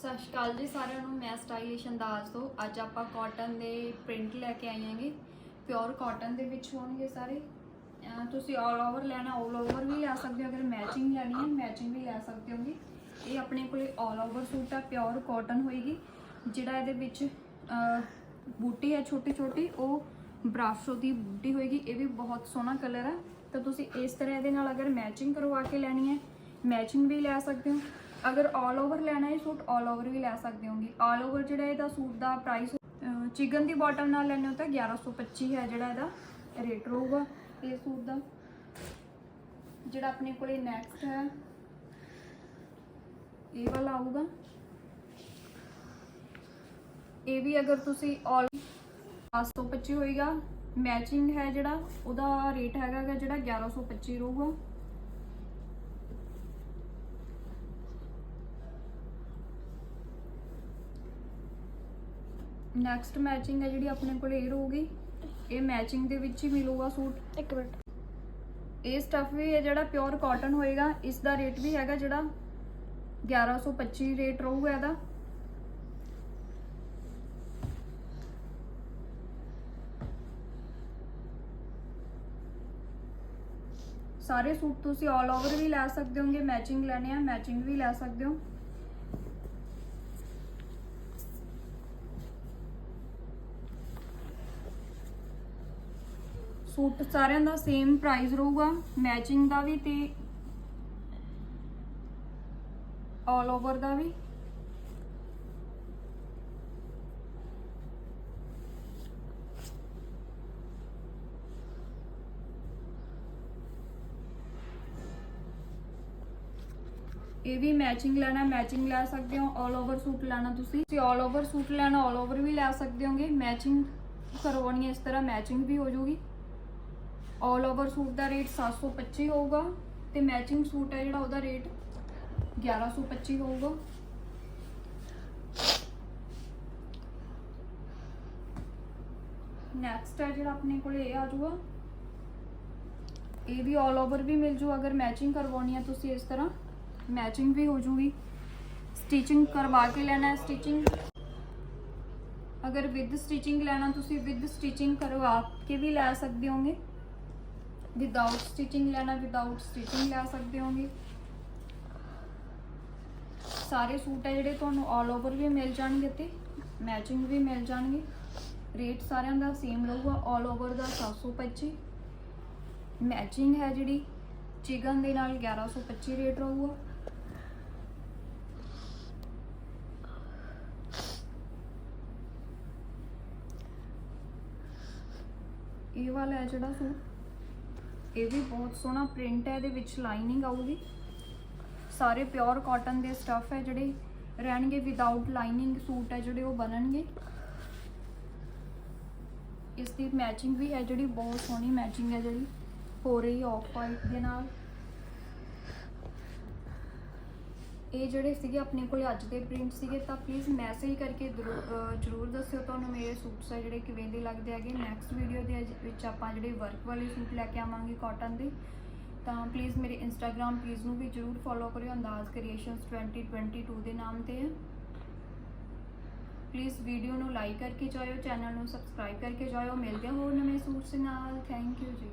ਸਤਿ ਸ਼੍ਰੀ ਅਕਾਲ ਜੀ ਸਾਰਿਆਂ ਨੂੰ। ਮੈਂ ਸਟਾਈਲਿਸ਼ ਅੰਦਾਜ਼ ਤੋਂ। ਅੱਜ ਆਪਾਂ ਕਾਟਨ ਦੇ ਪ੍ਰਿੰਟ ਲੈ ਕੇ ਆਏ ਹਾਂਗੇ। ਪਿਓਰ ਕਾਟਨ ਦੇ ਵਿੱਚ ਹੋਣਗੇ ਸਾਰੇ। ਤੁਸੀਂ ਆਲ ਓਵਰ ਲੈਣਾ ਆਲ ਓਵਰ ਵੀ ਲੈ ਸਕਦੇ ਹੋ। ਅਗਰ ਮੈਚਿੰਗ ਲੈਣੀ ਹੈ ਮੈਚਿੰਗ ਵੀ ਲੈ ਸਕਦੇ ਹੋਗੇ। ਇਹ ਆਪਣੇ ਕੋਲੇ ਆਲ ਓਵਰ ਸੂਟ ਆ ਪਿਓਰ ਕਾਟਨ ਹੋਏਗੀ। ਜਿਹੜਾ ਇਹਦੇ ਵਿੱਚ ਬੂਟੀ ਹੈ ਛੋਟੀ ਛੋਟੀ ਉਹ ਬਰਾਸ਼ੋ ਦੀ ਬੂਟੀ ਹੋਏਗੀ। ਇਹ ਵੀ ਬਹੁਤ ਸੋਹਣਾ ਕਲਰ ਹੈ ਤਾਂ ਤੁਸੀਂ ਇਸ ਤਰ੍ਹਾਂ ਇਹਦੇ ਨਾਲ ਅਗਰ ਮੈਚਿੰਗ ਕਰਵਾ ਕੇ ਲੈਣੀ ਹੈ ਮੈਚਿੰਗ ਵੀ ਲੈ ਸਕਦੇ ਹੋ। ਅਗਰ ਆਲ ਓਵਰ ਲੈਣਾ ਹੈ ਸੂਟ ਆਲ ਓਵਰ ਵੀ ਲੈ ਸਕਦੇ ਹੋਗੇ। ਆਲ ਓਵਰ ਜਿਹੜਾ ਇਹਦਾ ਸੂਟ ਦਾ ਪ੍ਰਾਈਸ ਚਿਕਨ ਦੀ ਬਾਟਮ ਨਾਲ ਲੈਣੇ ਹੋ ਤਾਂ 1125 ਹੈ ਜਿਹੜਾ ਇਹਦਾ ਰੇਟ ਰਹੂਗਾ ਇਹ ਸੂਟ ਦਾ। ਜਿਹੜਾ ਆਪਣੇ ਕੋਲੇ ਨੈਕਸਟ ਹੈ, ਇਹ ਵਾਲਾ ਆਊਗਾ। ਇਹ ਵੀ ਅਗਰ ਤੁਸੀਂ ਆਲ 525 ਹੋਏਗਾ ਮੈਚਿੰਗ ਹੈ ਜਿਹੜਾ, ਉਹਦਾ ਰੇਟ ਹੈਗਾ ਗਾ ਜਿਹੜਾ 1125 ਰਹੂਗਾ। ਨੈਕਸਟ ਮੈਚਿੰਗ ਹੈ ਜਿਹੜੀ ਆਪਣੇ ਕੋਲ ਇਹ ਰਹੂਗੀ। ਇਹ ਮੈਚਿੰਗ ਦੇ ਵਿੱਚ ਹੀ ਮਿਲੂਗਾ ਸੂਟ। ਇੱਕ ਮਿੰਟ। ਇਹ ਸਟਫ ਵੀ ਹੈ ਜਿਹੜਾ ਪਿਓਰ ਕਾਟਨ ਹੋਏਗਾ। ਇਸ ਦਾ ਰੇਟ ਵੀ ਹੈਗਾ ਜਿਹੜਾ 1125 ਰੇਟ ਰਹੂਗਾ ਇਹਦਾ। ਸਾਰੇ ਸੂਟ ਤੁਸੀਂ ਆਲ ਓਵਰ ਵੀ ਲੈ ਸਕਦੇ ਹੋਗੇ। ਮੈਚਿੰਗ ਲੈਣੇ ਆ ਮੈਚਿੰਗ ਵੀ ਲੈ ਸਕਦੇ ਹੋ। ਸੂਟ ਸਾਰਿਆਂ ਦਾ ਸੇਮ ਪ੍ਰਾਈਸ ਰਹੂਗਾ ਮੈਚਿੰਗ ਦਾ ਵੀ ਤੇ ਆਲ ਓਵਰ ਦਾ ਵੀ। ਇਹ ਵੀ ਮੈਚਿੰਗ ਲੈਣਾ ਮੈਚਿੰਗ ਲੈ ਸਕਦੇ ਹੋ ਆਲ ਓਵਰ ਸੂਟ ਲੈਣਾ ਤੁਸੀਂ। ਤੁਸੀਂ ਆਲ ਓਵਰ ਸੂਟ ਲੈਣਾ ਆਲ ਓਵਰ ਵੀ ਲੈ ਸਕਦੇ ਹੋਗੇ। ਮੈਚਿੰਗ ਕਰਵਾਉਣੀ ਹੈ ਇਸ ਤਰ੍ਹਾਂ ਮੈਚਿੰਗ ਵੀ ਹੋ ਜਾਊਗੀ। ਆਲ ਓਵਰ ਸੂਟ ਦਾ ਰੇਟ 725 ਹੋਊਗਾ ਤੇ ਮੈਚਿੰਗ ਸੂਟ ਹੈ ਜਿਹੜਾ ਉਹਦਾ ਰੇਟ 1125 ਹੋਊਗਾ। ਨੈਕਸਟ ਹੈ ਜਿਹੜਾ ਆਪਣੇ ਕੋਲੇ ਇਹ ਆ ਜਾਊਗਾ। ਇਹ ਵੀ ਆਲ ਓਵਰ ਵੀ ਮਿਲ ਜੂ, ਅਗਰ ਮੈਚਿੰਗ ਕਰਵਾਉਣੀ ਹੈ ਤੁਸੀਂ ਇਸ ਤਰ੍ਹਾਂ ਮੈਚਿੰਗ ਵੀ ਹੋ ਜੂਗੀ। ਸਟਿਚਿੰਗ ਕਰਵਾ ਕੇ ਲੈਣਾ ਹੈ ਸਟਿਚਿੰਗ ਅਗਰ ਵਿਦ ਸਟਿਚਿੰਗ ਲੈਣਾ, ਤੁਸੀਂ ਵਿਦ ਸਟਿਚਿੰਗ ਕਰਵਾ ਕੇ ਵੀ ਲੈ ਸਕਦੇ ਹੋਗੇ। ਵਿਦਆਊਟ ਸਟਿਚਿੰਗ ਲੈਣਾ ਵਿਦਆਊਟ ਸਟਿਚਿੰਗ ਲੈ ਸਕਦੇ ਹੋਗੇ। ਸਾਰੇ ਸੂਟ ਹੈ ਜਿਹੜੇ ਤੁਹਾਨੂੰ ਆਲ ਓਵਰ ਵੀ ਮਿਲ ਜਾਣਗੇ ਤੇ ਮੈਚਿੰਗ ਵੀ ਮਿਲ ਜਾਣਗੇ। ਰੇਟ ਸਾਰਿਆਂ ਦਾ ਸੇਮ ਰਹੂਗਾ ਆਲ ਓਵਰ ਦਾ 725 ਮੈਚਿੰਗ ਹੈ ਜਿਹੜੀ ਚਿਕਨ ਦੇ ਨਾਲ 1125 ਰੇਟ ਰਹੂਗਾ। ਇਹ ਵਾਲਾ ਹੈ ਜਿਹੜਾ ਸੂਟ। ਇਹ ਵੀ ਬਹੁਤ ਸੋਹਣਾ ਪ੍ਰਿੰਟ ਹੈ, ਇਹਦੇ ਵਿੱਚ ਲਾਈਨਿੰਗ ਆਊਗੀ। ਸਾਰੇ ਪਿਓਰ ਕਾਟਨ ਦੇ ਸਟੱਫ ਹੈ ਜਿਹੜੇ, ਰਹਿਣਗੇ ਵਿਦਆਊਟ ਲਾਈਨਿੰਗ ਸੂਟ ਹੈ ਜਿਹੜੇ, ਉਹ ਬਣਨਗੇ। ਇਸ ਦੀ ਮੈਚਿੰਗ ਵੀ ਹੈ ਜਿਹੜੀ, ਬਹੁਤ ਸੋਹਣੀ ਮੈਚਿੰਗ ਹੈ ਜਿਹੜੀ, ਹੋ ਰਹੀ ਆਫ ਵਾਈਟ ਦੇ ਨਾਲ। ਇਹ ਜਿਹੜੇ ਸੀਗੇ ਆਪਣੇ ਕੋਲ ਅੱਜ ਦੇ ਪ੍ਰਿੰਟ ਸੀਗੇ, ਤਾਂ ਪਲੀਜ਼ ਮੈਸੇਜ ਕਰਕੇ ਜ਼ਰੂਰ- ਜ਼ਰੂਰ ਦੱਸਿਓ ਤੁਹਾਨੂੰ ਮੇਰੇ ਸੂਟਸ ਆ ਜਿਹੜੇ ਕਿਵੇਂ ਦੇ ਲੱਗਦੇ ਹੈਗੇ। ਨੈਕਸਟ ਵੀਡੀਓ ਦੇ ਵਿੱਚ ਆਪਾਂ ਜਿਹੜੇ ਵਰਕ ਵਾਲੇ ਸੂਟ ਲੈ ਕੇ ਆਵਾਂਗੇ ਕਾਟਨ ਦੇ, ਤਾਂ ਪਲੀਜ਼ ਮੇਰੇ ਇੰਸਟਾਗ੍ਰam ਪੇਜ ਨੂੰ ਵੀ ਜ਼ਰੂਰ ਫੋਲੋ ਕਰਿਓ, ਅੰਦਾਜ਼ ਕ੍ਰੀਏਸ਼ਨਸ 2022 ਦੇ ਨਾਮ ਤੇ ਹੈ ਪਲੀਜ਼ ਵੀਡੀਓ ਨੂੰ ਲਾਈਕ ਕਰਕੇ ਜਾਇਓ ਚੈਨਲ ਨੂੰ ਸਬਸਕ੍ਰਾਈਬ ਕਰਕੇ ਜਾਇਓ। ਮਿਲਦੇ ਹਾਂ ਹੋਰ ਨਵੇਂ ਸੂਟਸ ਨਾਲ। ਥੈਂਕ ਯੂ ਜੀ।